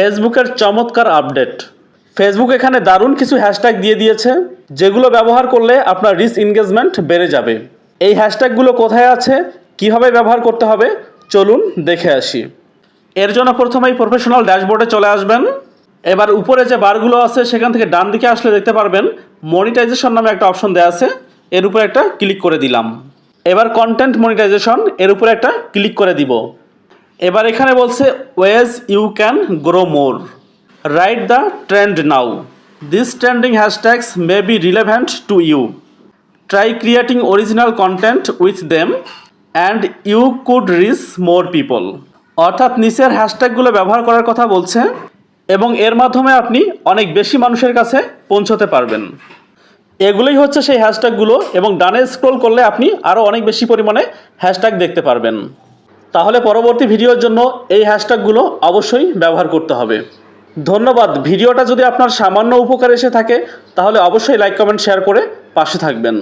ফেসবুকের চমৎকার update. Facebook এখানে দারুণ কিছু হ্যাশট্যাগ দিয়ে দিয়েছে, যেগুলো ব্যবহার করলে আপনার রিচ এনগেজমেন্ট বেড়ে যাবে। এই হ্যাশট্যাগুলো কোথায় আছে, কীভাবে ব্যবহার করতে হবে, চলুন দেখে আসি। এর জন্য প্রথমেই প্রফেশনাল ড্যাশবোর্ডে চলে আসবেন। এবার উপরে যে বারগুলো আছে, সেখান থেকে ডান দিকে আসলে দেখতে পারবেন, মনিটাইজেশন নামে একটা অপশন দেওয়া আছে, এর উপরে একটা ক্লিক করে দিলাম। এবার কন্টেন্ট মনিটাইজেশন, এর উপরে একটা ক্লিক করে দিব। এবার এখানে বলছে ways you can grow more right the trend now this trending hashtags may be relevant to you try creating original content with them and you could reach more people অর্থাৎ নিচের হ্যাশট্যাগুলো ব্যবহার করার কথা বলছে, এবং এর মাধ্যমে আপনি অনেক বেশি মানুষের কাছে পৌঁছতে পারবেন। এগুলোই হচ্ছে সেই হ্যাশট্যাগুলো এবং ডানে স্ক্রোল করলে আপনি আরও অনেক বেশি পরিমাণে হ্যাশট্যাগ দেখতে পারবেন। তাহলে পরবর্তী ভিডিওর জন্য এই হ্যাশট্যাগুলো অবশ্যই ব্যবহার করতে হবে। ধন্যবাদ। ভিডিওটা যদি আপনার সামান্য উপকার এসে থাকে, তাহলে অবশ্যই লাইক, কমেন্ট, শেয়ার করে পাশে থাকবেন।